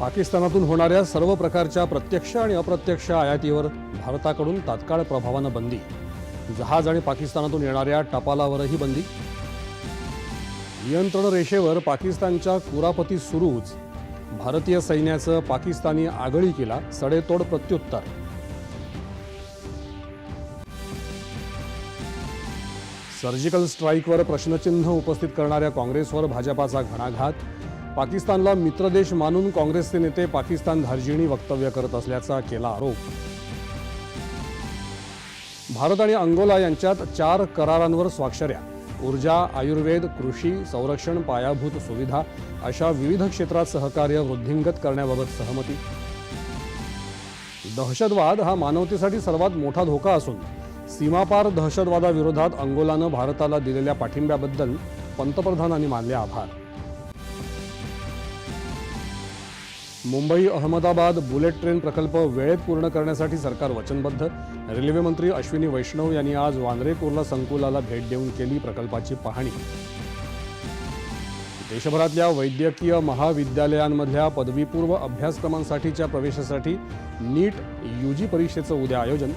पाकिस्तानातून होणाऱ्या सर्व प्रकारच्या प्रत्यक्ष आणि अप्रत्यक्ष आयातीवर भारताकडून तात्काळ प्रभावानं बंदी. जहाज आणि पाकिस्तानातून येणाऱ्या टपालावरही बंदी. नियंत्रण रेषेवर पाकिस्तानच्या कुरापती सुरूच भारतीय सैन्याचं पाकिस्तानी आगळीकीला सडेतोड प्रत्युत्तर. सर्जिकल स्ट्राईकवर प्रश्नचिन्ह उपस्थित करणाऱ्या काँग्रेसवर भाजपाचा घणाघात पाकिस्तानला मित्रदेश मानून काँग्रेसचे नेते पाकिस्तान धार्जिणी वक्तव्य करत असल्याचा केला आरोप. भारत आणि अंगोला यांच्यात चार करारांवर स्वाक्षऱ्या. ऊर्जा आयुर्वेद कृषी संरक्षण पायाभूत सुविधा अशा विविध क्षेत्रात सहकार्य वृद्धिंगत करण्याबाबत सहमती. दहशतवाद हा मानवतेसाठी सर्वात मोठा धोका असून सीमापार दहशतवादाविरोधात अंगोलानं भारताला दिलेल्या पाठिंब्याबद्दल पंतप्रधानांनी मानले आभार. मुंबई अहमदाबाद बुलेट ट्रेन प्रकल्प वेळेत पूर्ण करण्यासाठी सरकार वचनबद्ध. रेल्वे मंत्री अश्विनी वैष्णव यांनी आज वांद्रे कुर्ला संकुलाला भेट देऊन केली प्रकल्पाची पाहणी. देशभरातल्या वैद्यकीय महाविद्यालयांमधल्या पदवीपूर्व अभ्यासक्रमांसाठीच्या प्रवेशासाठी नीट यूजी परीक्षेचं उद्या आयोजन.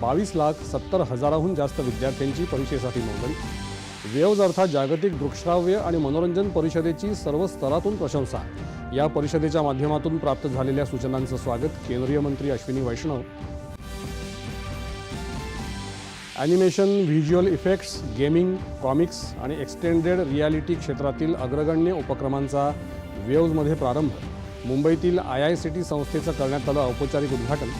बावीस लाख सत्तर हजाराहून जास्त विद्यार्थ्यांची परीक्षेसाठी नोंदणी. वेव्ज अर्थात जागतिक दृकश्राव्य आणि मनोरंजन परिषदेची सर्व स्तरातून प्रशंसा. या परिषदेच्या माध्यमातून प्राप्त झालेल्या सूचनांचं स्वागत केंद्रीय मंत्री Ashwini Vaishnaw. Animation visual effects gaming comics आणि एक्सटेंडेड रियालिटी क्षेत्रातील अग्रगण्य उपक्रमांचा वेव्जमध्ये प्रारंभ. मुंबईतील आय आय सी टी संस्थेचं करण्यात आलं औपचारिक उद्घाटन.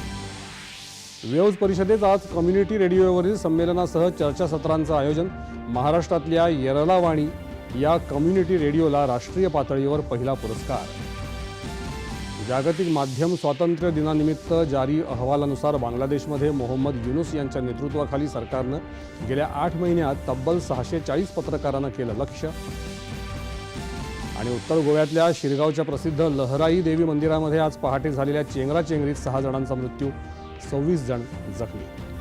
वेव्ज परिषदेत आज कम्युनिटी रेडिओवरील संमेलनासह चर्चासत्रांचं आयोजन. महाराष्ट्रातल्या येरलावाणी या कम्युनिटी रेडिओला राष्ट्रीय पातळीवर पहिला पुरस्कार. जागतिक माध्यम स्वातंत्र्य दिनानिमित्त जारी अहवालानुसार बांगलादेशमध्ये मोहम्मद युनुस यांच्या नेतृत्वाखाली सरकारनं गेल्या आठ महिन्यात तब्बल सहाशे चाळीस पत्रकारांना केलं लक्ष्य आणि उत्तर गोव्यातल्या शिरगावच्या प्रसिद्ध लहराई देवी मंदिरामध्ये आज पहाटे झालेल्या चेंगराचेंगरीत सहा जणांचा मृत्यू. सव्वीस जण जखमी.